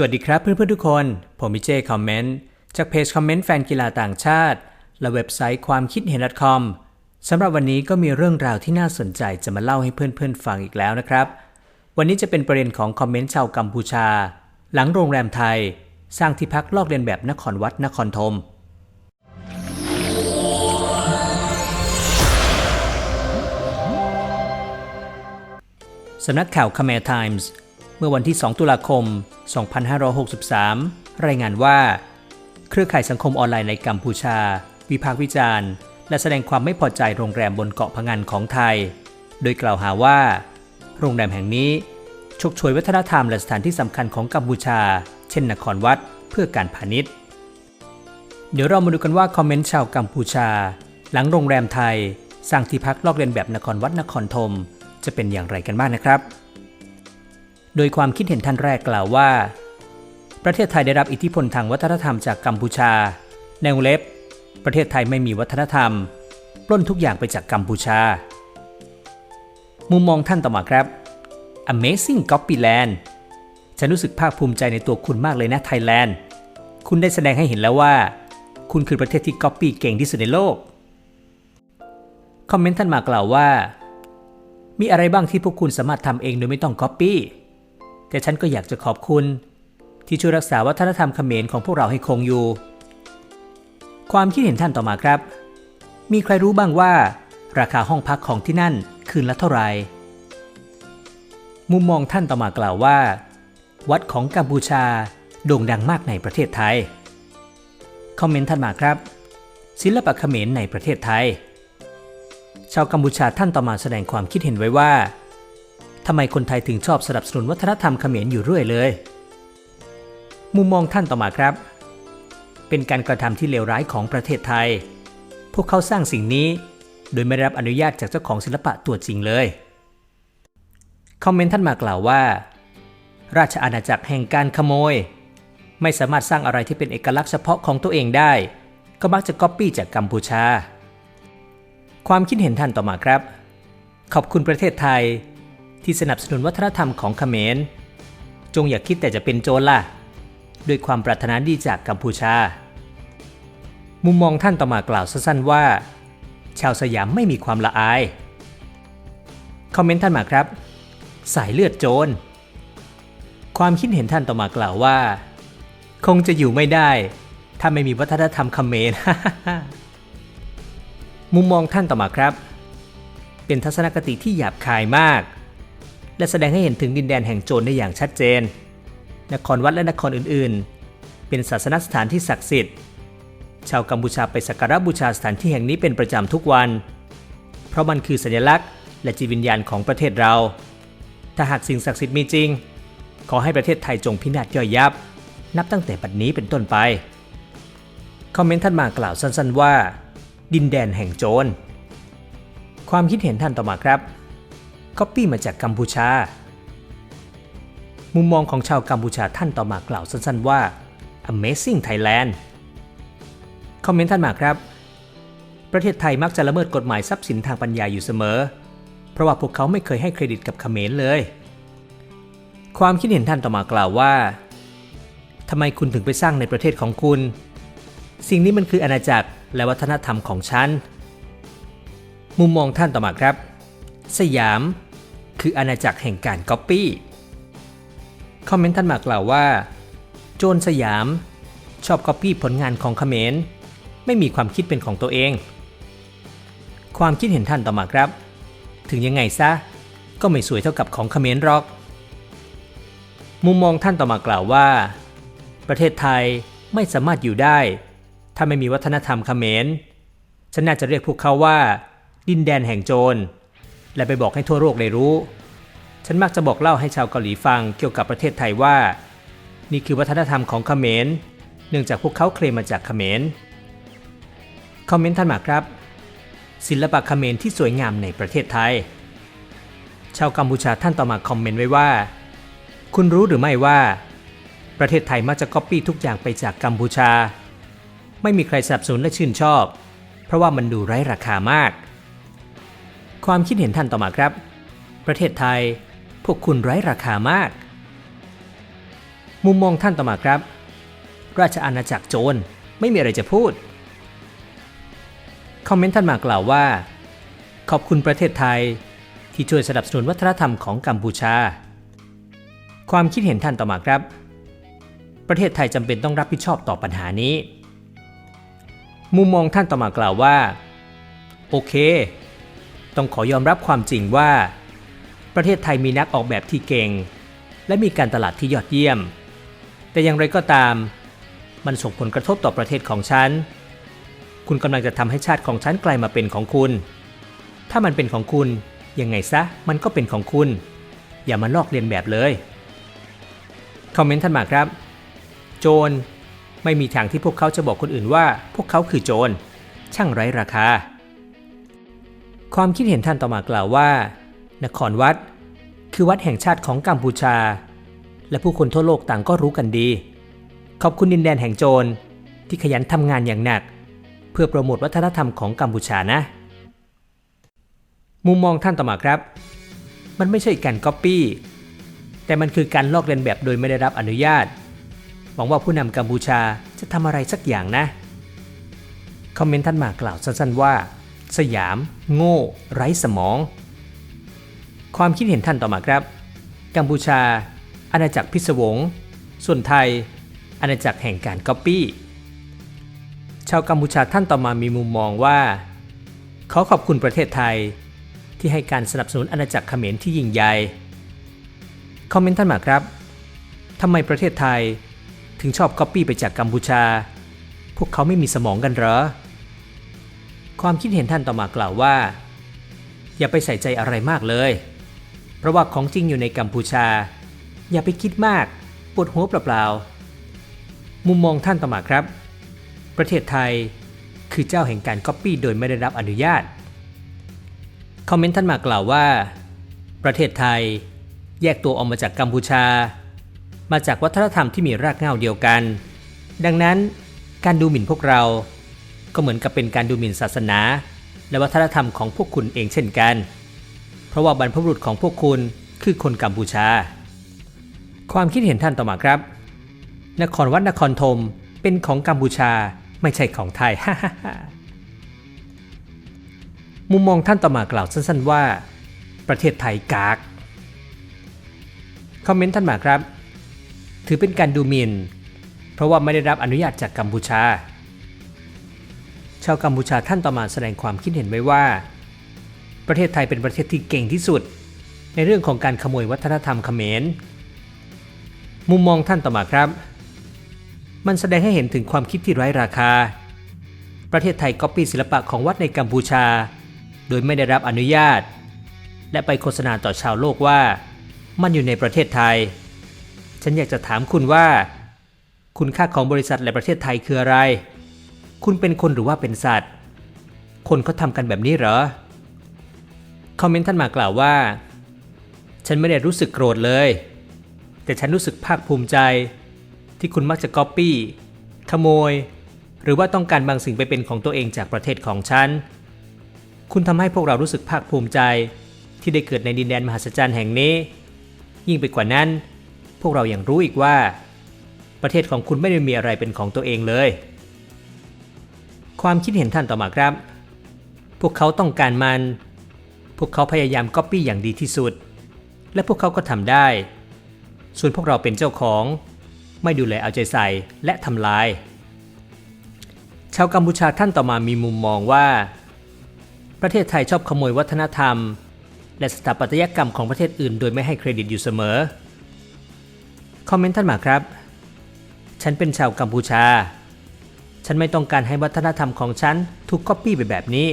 สวัสดีครับเพื่อนๆทุกคน ผมมิเจคอมเมนต์จากเพจคอมเมนต์แฟนกีฬาต่างชาติ และเว็บไซต์ความคิดเห็น .com สำหรับวันนี้ก็มีเรื่องราวที่น่าสนใจจะมาเล่าให้เพื่อนๆฟังอีกแล้วนะครับ วันนี้จะเป็นประเด็นของคอมเมนต์ชาวกัมพูชา หลังโรงแรมไทย สร้างที่พักลอกเลียนแบบนครวัดนครธมสำนักข่าวคาเมร์ไทมส์ เมื่อวันที่ 2 ตุลาคม 2563 รายงานว่า เครือข่ายสังคมออนไลน์ในกัมพูชา วิพากษ์วิจารณ์ และแสดงความไม่พอใจโรงแรมบนเกาะพะงันของไทย โดยกล่าวหาว่า โรงแรมแห่งนี้ฉกฉวยวัฒนธรรมและสถานที่สำคัญของกัมพูชา เช่นนครวัดเพื่อการพาณิชย์ เดี๋ยวเรามาดูกันว่าคอมเมนต์ชาวกัมพูชา หลังโรงแรมไทยสร้างที่พักลอกเลียนแบบนครวัดนครธมจะเป็นอย่างไรกันบ้างนะครับ โดยความคิดเห็นท่านแรกกล่าวว่า ประเทศไทยได้รับอิทธิพลทางวัฒนธรรมจากกัมพูชา ในวงเล็บ ประเทศไทยไม่มีวัฒนธรรม ปล้นทุกอย่างไปจากกัมพูชา มุมมองท่านต่อมาครับ Amazing Copyland ฉันรู้สึกภาคภูมิใจในตัวคุณมากเลยนะไทยแลนด์ คุณได้แสดงให้เห็นแล้วว่า คุณคือประเทศที่ก๊อปปี้เก่งที่สุดในโลก คอมเมนต์ท่านมากล่าวว่า มีอะไรบ้างที่พวกคุณสามารถทำเองโดยไม่ต้องก๊อปปี้ แต่ฉันก็อยากจะขอบคุณ ที่ช่วยรักษาวัฒนธรรมเขมรของพวกเราให้คงอยู่ ความคิดเห็นท่านต่อมาครับ มีใครรู้บ้างว่า ราคาห้องพักของที่นั่นคืนละเท่าไหร่มุมมองท่านต่อมากล่าวว่า วัดของกัมพูชาโด่งดังมากในประเทศไทย คอมเมนต์ท่านมาครับ ศิลปะเขมรในประเทศไทย ชาวกัมพูชาท่านต่อมาแสดงความคิดเห็นไว้ว่า ทำไมคนไทยถึงชอบสนับสนุนวัฒนธรรมเขมรอยู่เรื่อยเลย มุมมองท่านต่อมาครับ เป็นการกระทำที่เลวร้ายของประเทศไทย พวกเขาสร้างสิ่งนี้ โดยไม่ได้รับอนุญาตจากเจ้าของศิลปะตัวจริงเลยคอมเมนต์ท่านมากล่าวว่า ราชอาณาจักรแห่งการขโมย ไม่สามารถสร้างอะไรที่เป็นเอกลักษณ์เฉพาะของตัวเองได้ ก็มักจะก๊อปปี้จากกัมพูชา ความคิดเห็นท่านต่อมาครับ ขอบคุณประเทศไทย ที่สนับสนุนวัฒนธรรมของเขมร จงอย่าคิดแต่จะเป็นโจรล่ะ ด้วยความปรารถนาดีจากกัมพูชา มุมมองท่านต่อมากล่าวสั้นๆว่า ชาวสยามไม่มีความละอาย คอมเมนต์ท่านมาครับ สายเลือดโจร ความคิดเห็นท่านต่อมากล่าวว่า คงจะอยู่ไม่ได้ ถ้าไม่มีวัฒนธรรมเขมร มุมมองท่านต่อมาครับเป็นทัศนคติที่หยาบคายมาก และแสดงให้เห็นถึงดินแดนแห่งโจรได้อย่างชัดเจน นครวัดและนครอื่นๆ เป็นศาสนสถานที่ศักดิ์สิทธิ์ ชาวกัมพูชาไปสักการะบูชาสถานที่แห่งนี้เป็นประจำทุกวัน เพราะมันคือสัญลักษณ์ และจิตวิญญาณของประเทศเรา ถ้าหากสิ่งศักดิ์สิทธิ์มีจริง ขอให้ประเทศไทยจงพินาศย่อยยับ นับตั้งแต่บัดนี้เป็นต้นไป คอมเมนต์ท่านมากล่าวสั้นๆว่า ดินแดนแห่งโจรความคิดเห็นท่านต่อมาครับ ก๊อปปี้มาจากกัมพูชา มุมมองของชาวกัมพูชาท่านต่อมากล่าวสั้นๆว่า Amazing Thailand คอมเมนต์ท่านมาครับ ประเทศไทยมักจะละเมิดกฎหมายทรัพย์สินทางปัญญาอยู่เสมอ เพราะว่าพวกเขาไม่เคยให้เครดิตกับเขมรเลย ความคิดเห็นท่านต่อมากล่าวว่าทำไมคุณถึงไปสร้างในประเทศของคุณ สิ่งนี้มันคืออาณาจักรและวัฒนธรรมของฉัน มุมมองท่านต่อมาครับ สยาม คืออาณาจักรแห่งการก๊อปปี้ คอมเมนต์ท่านมากล่าวว่า โจรสยาม ชอบก๊อปปี้ผลงานของเขมร ไม่มีความคิดเป็นของตัวเอง ความคิดเห็นท่านต่อมาครับ ถึงยังไงซะ ก็ไม่สวยเท่ากับของเขมรหรอก มุมมองท่านต่อมากล่าวว่า ประเทศไทยไม่สามารถอยู่ได้ ถ้าไม่มีวัฒนธรรมเขมรฉันน่าจะเรียกพวกเขาว่า ดินแดนแห่งโจร และไปบอกให้ทั่วโลกได้รู้ ฉันมักจะบอกเล่าให้ชาวเกาหลีฟังเกี่ยวกับประเทศไทยว่า นี่คือวัฒนธรรมของเขมร เนื่องจากพวกเขาเคลมมาจากเขมร คอมเมนต์ท่านมาครับ ศิลปะเขมรที่สวยงามในประเทศไทย ชาวกัมพูชาท่านต่อมาคอมเมนต์ไว้ว่า คุณรู้หรือไม่ว่า ประเทศไทยมักจะก๊อปปี้ทุกอย่างไปจากกัมพูชา ไม่มีใครสนับสนุนและชื่นชอบ เพราะว่ามันดูไร้ราคามาก ความคิดเห็นท่านต่อมาครับ ประเทศไทย พวกคุณไร้ราคามาก มุมมองท่านต่อมาครับ ราชอาณาจักรโจรไม่มีอะไรจะพูด คอมเมนต์ท่านมากล่าวว่า ขอบคุณประเทศไทยที่ช่วยสนับสนุนวัฒนธรรมของกัมพูชา ความคิดเห็นท่านต่อมาครับ ประเทศไทยจำเป็นต้องรับผิดชอบต่อปัญหานี้ มุมมองท่านต่อมากล่าวว่า โอเค ต้องขอยอมรับความจริงว่า ประเทศไทยมีนักออกแบบที่เก่ง และมีการตลาดที่ยอดเยี่ยม แต่อย่างไรก็ตาม มันส่งผลกระทบต่อประเทศของฉัน คุณกำลังจะทำให้ชาติของฉันกลายมาเป็นของคุณ ถ้ามันเป็นของคุณยังไงซะมันก็เป็นของคุณ อย่ามาลอกเลียนแบบเลย คอมเมนต์ท่านมาครับ โจรไม่มีทางที่พวกเขาจะบอกคนอื่นว่า พวกเขาคือโจรช่างไร้ราคา ความคิดเห็นท่านต่อมากล่าวว่า นครวัด คือวัดแห่งชาติของกัมพูชา และผู้คนทั่วโลกต่างก็รู้กันดี ขอบคุณดินแดนแห่งโจรที่ขยันทำงานอย่างหนัก เพื่อโปรโมทวัฒนธรรมของกัมพูชานะ มุมมองท่านต่อมาครับ มันไม่ใช่การก๊อปปี้แต่มันคือการลอกเลียนแบบโดยไม่ได้รับอนุญาตหวังว่าผู้นำกัมพูชาจะทำอะไรสักอย่างนะ คอมเมนต์ท่านมากล่าวสั้นๆว่า สยาม โง่ ไร้สมอง ความคิดเห็นท่านต่อมาครับ กัมพูชา อาณาจักรพิศวง ส่วนไทย อาณาจักรแห่งการก๊อปปี้ ชาวกัมพูชาท่านต่อมามีมุมมองว่าขอขอบคุณประเทศไทย ที่ให้การสนับสนุนอาณาจักรเขมรที่ยิ่งใหญ่ คอมเมนต์ท่านมาครับทำไมประเทศไทยถึงชอบก๊อปปี้ไปจากกัมพูชา พวกเขาไม่มีสมองกันเหรอ ความคิดเห็นท่านต่อมากล่าวว่า อย่าไปใส่ใจอะไรมากเลย เพราะว่าของจริงอยู่ในกัมพูชา อย่าไปคิดมากปวดหัวเปล่าๆมุมมองท่านต่อมาครับ ประเทศไทยคือเจ้าแห่งการก๊อปปี้โดยไม่ได้รับอนุญาตคอมเมนต์ท่านมากล่าวว่า ประเทศไทยแยกตัวออกมาจากกัมพูชา มาจากวัฒนธรรมที่มีรากเหง้าเดียวกัน ดังนั้นการดูหมิ่นพวกเรา ก็เหมือนกับเป็นการดูหมิ่นศาสนา และวัฒนธรรมของพวกคุณเองเช่นกัน เพราะว่าบรรพบุรุษของพวกคุณคือคนกัมพูชา ความคิดเห็นท่านต่อมาครับ นครวัดนครธมเป็นของกัมพูชาไม่ใช่ของไทย มุมมองท่านต่อมากล่าวสั้นๆว่า ประเทศไทยกาก คอมเมนต์ท่านมาครับ ถือเป็นการดูหมิน่น เพราะว่าไม่ได้รับอนุญาตจากกัมพูชา ชาวกัมพูชาท่านต่อมาแสดงความคิดเห็นไว้ว่า ประเทศไทยเป็นประเทศที่เก่งที่สุด ในเรื่องของการขโมยวัฒนธรรมเขมร มุมมองท่านต่อมาครับ มันแสดงให้เห็นถึงความคิดที่ไร้ราคา ประเทศไทยก๊อปปี้ศิลปะของวัดในกัมพูชา โดยไม่ได้รับอนุญาต และไปโฆษณาต่อชาวโลกว่า มันอยู่ในประเทศไทย ฉันอยากจะถามคุณว่า คุณค่าของบริษัทและประเทศไทยคืออะไร คุณเป็นคนหรือว่าเป็นสัตว์ คนเขาทำกันแบบนี้เหรอ คอมเมนต์ท่านมากล่าวว่า ฉันไม่ได้รู้สึกโกรธเลย แต่ฉันรู้สึกภาคภูมิใจ ที่คุณมักจะก๊อปปี้ ขโมย หรือว่าต้องการบางสิ่งไปเป็นของตัวเองจากประเทศของฉัน คุณทำให้พวกเรารู้สึกภาคภูมิใจ ที่ได้เกิดในดินแดนมหัศจรรย์แห่งนี้ ยิ่งไปกว่านั้น พวกเรายัางรู้อีกว่า ประเทศของคุณไม่ได้มีอะไรเป็นของตัวเองเลย ความคิดเห็นท่านต่อมาครับ พวกเขาต้องการมัน พวกเขาพยายามก๊อปปี้อย่างดีที่สุด และพวกเขาก็ทำได้ ส่วนพวกเราเป็นเจ้าของ ไม่ดูแลเอาใจใส่และทำลาย ชาวกัมพูชาท่านต่อมามีมุมมองว่า ประเทศไทยชอบขโมยวัฒนธรรม และสถาปัตยกรรมของประเทศอื่น โดยไม่ให้เครดิตอยู่เสมอ คอมเมนต์ท่านมาครับ ฉันเป็นชาวกัมพูชา ฉันไม่ต้องการให้วัฒนธรรมของฉันถูกก๊อปปี้ไปแบบนี้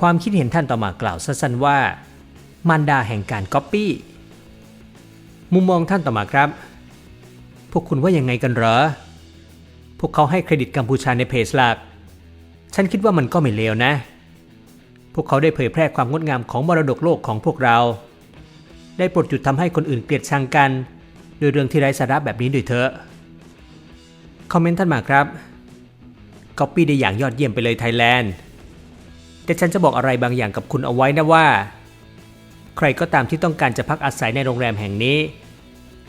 ความคิดเห็นท่านต่อมากล่าวสั้นๆว่า มารดาแห่งการก๊อปปี้ มุมมองท่านต่อมาครับ พวกคุณว่ายังไงกันเหรอ พวกเขาให้เครดิตกัมพูชาในเพจหลัก ฉันคิดว่ามันก็ไม่เลวนะ พวกเขาได้เผยแพร่ความงดงามของมรดกโลกของพวกเรา ได้ปรดหยุดทำให้คนอื่นเกลียดชังกันด้วยเรื่องที่ไร้สาระแบบนี้ด้วยเถอะคอมเมนต์ท่านมาครับ ก๊อปปี้ได้อย่างยอดเยี่ยมไปเลยไทยแลนด์ แต่ฉันจะบอกอะไรบางอย่างกับคุณเอาไว้นะว่า ใครก็ตามที่ต้องการจะพักอาศัยในโรงแรมแห่งนี้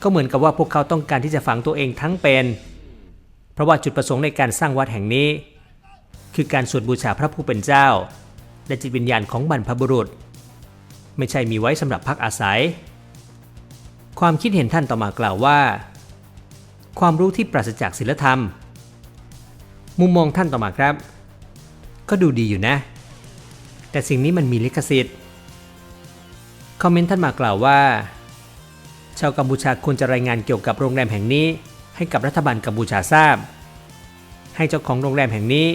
ก็เหมือนกับว่าพวกเขาต้องการที่จะฝังตัวเองทั้งเป็น เพราะว่าจุดประสงค์ในการสร้างวัดแห่งนี้ คือการสวดบูชาพระผู้เป็นเจ้า และจิตวิญญาณของบรรพบุรุษ ไม่ใช่มีไว้สำหรับพักอาศัย ความคิดเห็นท่านต่อมากล่าวว่า ความรู้ที่ปราศจากศีลธรรม มุมมองท่านต่อมาครับ ก็ดูดีอยู่นะ แต่สิ่งนี้มันมีลิขสิทธิ์ คอมเมนต์ท่านมากล่าวว่า ชาวกัมพูชาควรจะรายงานเกี่ยวกับโรงแรมแห่งนี้ ให้กับรัฐบาลกัมพูชาทราบ ให้เจ้าของโรงแรมแห่งนี้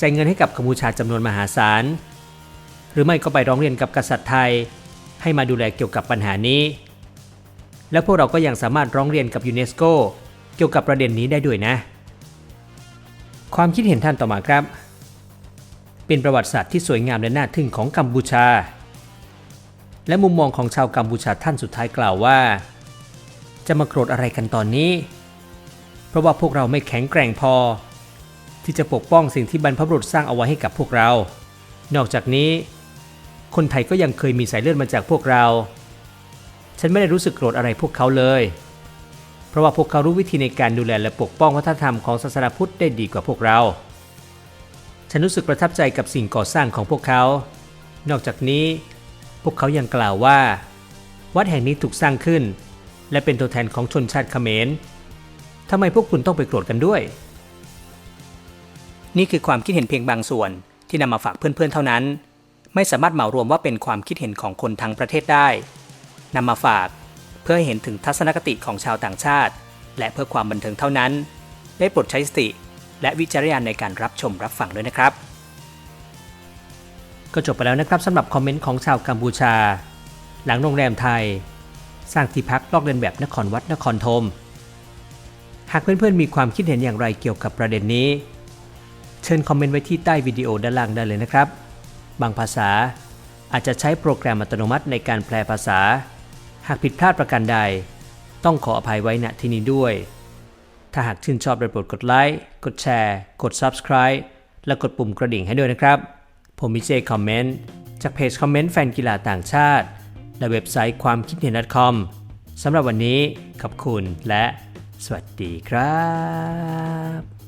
จ่ายเงินให้กับกัมพูชาจำนวนมหาศาล หรือไม่ก็ไปร้องเรียนกับกษัตริย์ไทย ให้มาดูแลเกี่ยวกับปัญหานี้ และพวกเราก็ยังสามารถร้องเรียนกับยูเนสโกเกี่ยวกับประเด็นนี้ได้ด้วยนะ ความคิดเห็นท่านต่อมาครับ เป็นประวัติศาสตร์ที่สวยงามและน่าทึ่งของกัมพูชา และมุมมองของชาวกัมพูชาท่านสุดท้ายกล่าวว่า จะมาโกรธอะไรกันตอนนี้ เพราะว่าพวกเราไม่แข็งแกร่งพอ ที่จะปกป้องสิ่งที่บรรพบุรุษสร้างเอาไว้ให้กับพวกเรา นอกจากนี้ คนไทยก็ยังเคยมีสายเลือดมาจากพวกเรา ฉันไม่ได้รู้สึกโกรธอะไรพวกเขาเลย เพราะว่าพวกเขารู้วิธีในการดูแลและปกป้องวัฒนธรรมของศาสนาพุทธได้ดีกว่าพวกเรา ฉันรู้สึกประทับใจกับสิ่งก่อสร้างของพวกเขา นอกจากนี้พวกเขายังกล่าวว่า วัดแห่งนี้ถูกสร้างขึ้น และเป็นตัวแทนของชนชาติเขมรทำไมพวกคุณต้องไปโกรธกันด้วย นี่คือความคิดเห็นเพียงบางส่วนที่นำมาฝากเพื่อนๆเท่านั้น ไม่สามารถเหมารวมว่าเป็นความคิดเห็นของคนทั้งประเทศได้นำมาฝาก เพื่อให้เห็นถึงทัศนคติของชาวต่างชาติ และเพื่อความบันเทิงเท่านั้น ได้โปรดใช้สติ และวิจารณญาณในการรับชมรับฟังด้วยนะครับ ก็จบไปแล้วนะครับสำหรับคอมเมนต์ของชาวกัมพูชา หลังโรงแรมไทย สร้างที่พักลอกเลียนแบบนครวัดนครธมหากเพื่อนๆมีความคิดเห็นอย่างไรเกี่ยวกับประเด็นนี้ เชิญคอมเมนต์ไว้ที่ใต้วิดีโอด้านล่างได้เลยนะครับ บางภาษาอาจจะใช้โปรแกรมอัตโนมัติในการแปลภาษา หากผิดพลาดประการใด ต้องขออภัยไว้ณที่นี้ด้วย ถ้าหากชื่นชอบโปรดกดไลค์ กดแชร์ กด Subscribe และกดปุ่มกระดิ่งให้ด้วยนะครับ ผมมิเจคอมเมนต์จากเพจคอมเมนต์แฟนกีฬาต่างชาติ และเว็บไซต์ความคิดเห็น .com สำหรับวันนี้ขอบคุณและสวัสดีครับ